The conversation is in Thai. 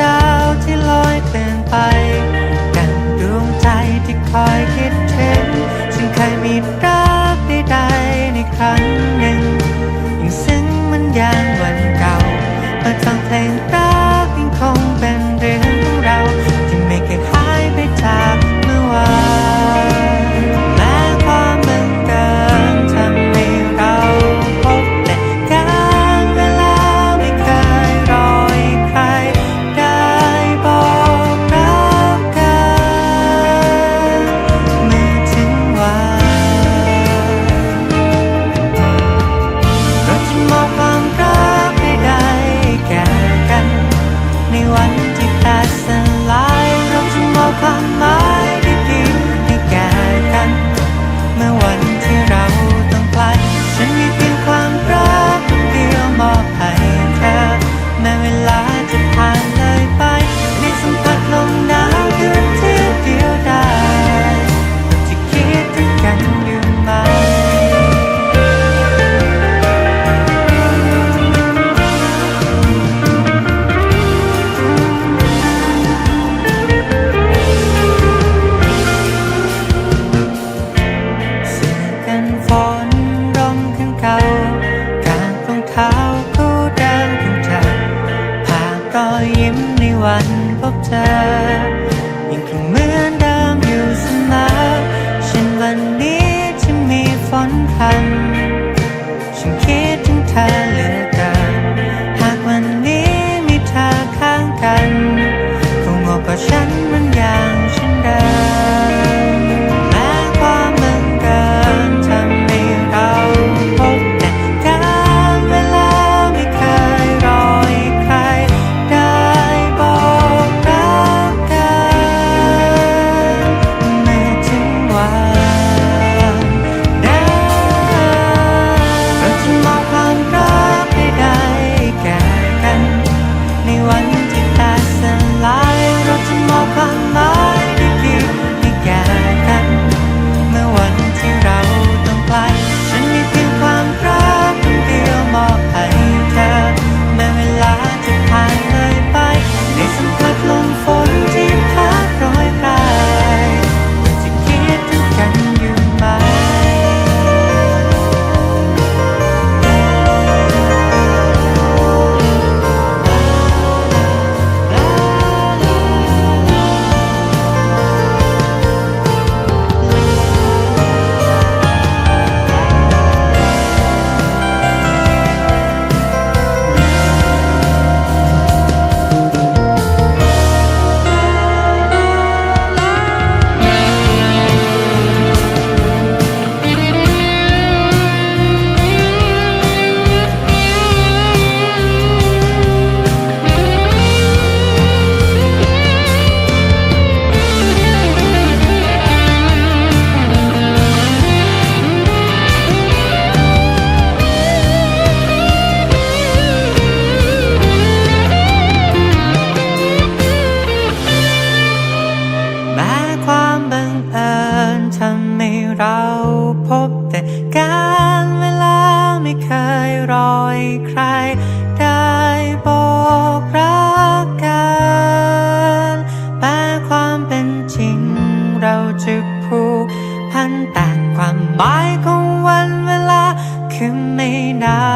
ดาวที่ลอยเปลี่ยนไปดังดวงใจที่คอยคิดถึงฉันเคยมีรักใดๆในครั้งหนึ่ง ก็ยิ้มในวันพบเธอยังคงเหมือนเดิมอยู่เสมอเช่นวันนี้ที่มีฝนพรำ รอยใคร ได้บอกรักกันแม้ความเป็นจริงเราจะผูกพันแต่ความหมายของวันเวลาคือไม่นาน